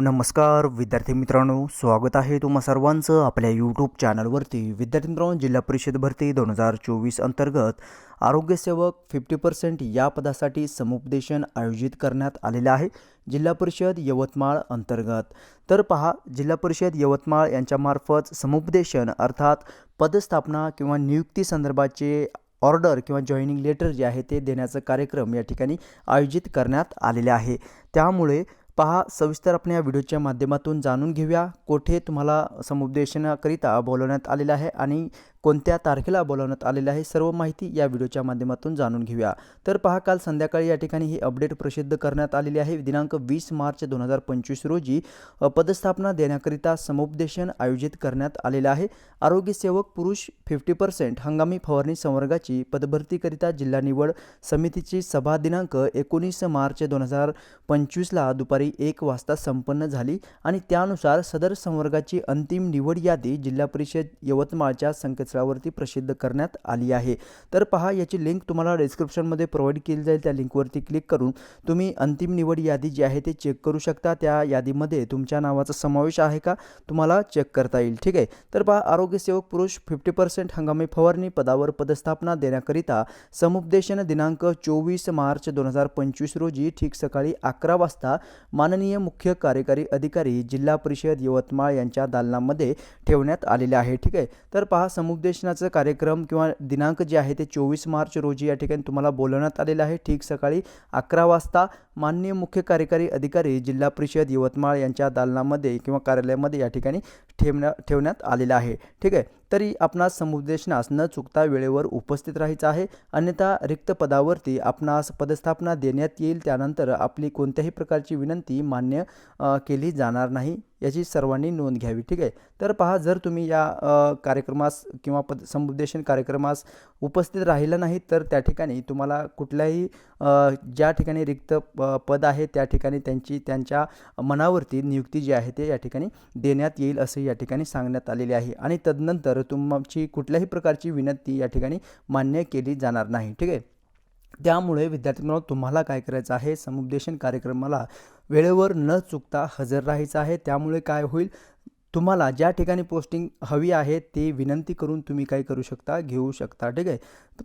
नमस्कार विद्यार्थी मित्रांनो स्वागत आहे तुम्हा सर्वांचं आपल्या यूट्यूब चॅनलवरती विद्यार्थी मित्रांनो जिल्हा परिषद भरती दोन हजार चोवीस अंतर्गत आरोग्यसेवक फिफ्टी पर्सेंट या पदासाठी समुपदेशन आयोजित करण्यात आलेलं आहे जिल्हा परिषद यवतमाळ अंतर्गत. तर पहा जिल्हा परिषद यवतमाळ यांच्यामार्फत समुपदेशन अर्थात पदस्थापना किंवा नियुक्ती संदर्भाचे ऑर्डर किंवा जॉईनिंग लेटर जे आहे ते देण्याचा कार्यक्रम या ठिकाणी आयोजित करण्यात आलेले आहे. त्यामुळे पहा सविस्तर आपण या व्हिडिओच्या माध्यमातून जाणून घेऊया कोठे तुम्हाला समुपदेशनाकरिता बोलवण्यात आलेलं आहे आणि कोणत्या तारखेला बोलवण्यात आलेलं आहे सर्व माहिती या व्हिडिओच्या माध्यमातून जाणून घेऊया. तर पहा काल संध्याकाळी या ठिकाणी ही अपडेट प्रसिद्ध करण्यात आलेली आहे. दिनांक वीस मार्च दोन हजार पंचवीस रोजी पदस्थापना देण्याकरिता समुपदेशन आयोजित करण्यात आलेलं आहे. आरोग्यसेवक पुरुष फिफ्टी पर्सेंट हंगामी फवारणी संवर्गाची पदभरतीकरिता जिल्हा निवड समितीची सभा दिनांक एकोणीस मार्च दोन हजार पंचवीसला दुपारी एक वाजता संपन्न झाली आणि त्यानुसार सदर संवर्गाची अंतिम निवड यादी जिल्हा परिषद यवतमाळच्या संकेतस्थळावरती प्रसिद्ध करण्यात आली आहे. तर पहा याची लिंक तुम्हाला डिस्क्रिप्शनमध्ये प्रोव्हाइड केली जाईल. त्या लिंकवरती क्लिक करून तुम्ही अंतिम निवड यादी जी आहे ते चेक करू शकता. त्या यादीमध्ये तुमच्या नावाचा समावेश आहे का तुम्हाला चेक करता येईल. ठीक आहे? तर पहा आरोग्यसेवक पुरुष फिफ्टी पर्सेंट हंगामी फवारणी पदावर पदस्थापना देण्याकरिता समुपदेशन दिनांक चोवीस मार्च दोन हजार पंचवीस रोजी ठीक सकाळी अकरा वाजता माननीय मुख्य कार्यकारी अधिकारी जिल्हा परिषद यवतमाळ यांच्या दालनामध्ये ठेवण्यात आलेले आहे. ठीक आहे? तर पहा समुपदेशनाचा कार्यक्रम किंवा दिनांक जे आहे ते चोवीस मार्च रोजी या ठिकाणी तुम्हाला बोलवण्यात आलेलं आहे. ठीक सकाळी अकरा वाजता माननीय मुख्य कार्यकारी अधिकारी जिल्हा परिषद यवतमाळ यांच्या दालनामध्ये किंवा कार्यालयामध्ये या ठिकाणी ठेवण्या ठेवण्यात आलेलं आहे. ठीक आहे? तरी आपणास समुपदेशनास न चुकता वेळेवर उपस्थित राहायचं आहे. अन्यथा रिक्त पदावरती आपणास पदस्थापना देण्यात येईल. त्यानंतर आपली कोणत्याही प्रकारची विनंती मान्य केली जाणार नाही. याची सर्वांनी नोंद घ्यावी ठीक आहे? तर पहा जर तुम्ही या कार्यक्रमास किंवा पद समुपदेशन कार्यक्रमास उपस्थित राहिलं नाही तर त्या ठिकाणी तुम्हाला कुठल्याही ज्या ठिकाणी रिक्त प- पद आहे त्या ठिकाणी त्यांची त्यांच्या मनावरती नियुक्ती जी आहे ते या ठिकाणी देण्यात येईल असे या ठिकाणी सांगण्यात आलेले आहे. आणि तदनंतर तुमची कुठल्याही प्रकारची विनंती या ठिकाणी मान्य केली जाणार नाही ठीक आहे? त्यामुळे विद्यार्थ्यांना तुम्हाला काय करायचं आहे? समुपदेशन कार्यक्रमाला वेळेवर न चुकता हजर राहायचं आहे. त्यामुळे काय होईल? तुम्हाला ज्या ठिकाणी पोस्टिंग हवी आहे ते विनंती करून तुम्ही काय करू शकता घेऊ शकता. ठीक आहे?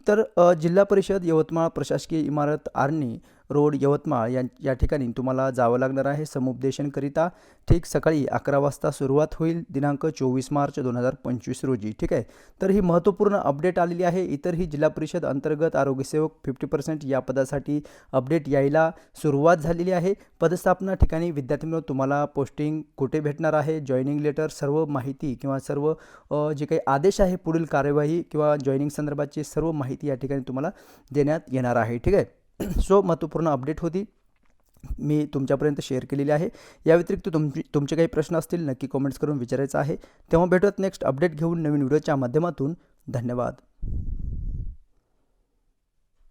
तर जिल्हा परिषद यवतमाळ प्रशासकीय इमारत आर्णी रोड यवतमाळ या या ठिकाणी तुम्हाला जावं लागणार आहे. समुपदेशनकरिता ठीक सकाळी अकरा वाजता सुरुवात होईल दिनांक चोवीस मार्च दोन हजार पंचवीस रोजी. ठीक आहे? तर ही महत्त्वपूर्ण अपडेट आलेली आहे. इतरही जिल्हा परिषद अंतर्गत आरोग्यसेवक फिफ्टी पर्सेंट या पदासाठी अपडेट यायला सुरुवात झालेली आहे. पदस्थापना ठिकाणी विद्यार्थी तुम्हाला पोस्टिंग कुठे भेटणार आहे? जॉईनिंग लेटर सर्व माहिती किंवा सर्व जे काही आदेश आहे पुढील कार्यवाही किंवा जॉईनिंग संदर्भाची सर्व माहिती या ठिकाणी तुम्हाला देण्यात येणार आहे. ठीक आहे? सो महत्त्वपूर्ण अपडेट होती. मी तुमच्यापर्यंत शेअर केलेली आहे. या व्यतिरिक्त तुमची तुमचे काही प्रश्न असतील नक्की कमेंट्स करून विचारायचं आहे. तेव्हा भेटूयात नेक्स्ट अपडेट घेऊन नवीन व्हिडिओच्या माध्यमातून. धन्यवाद.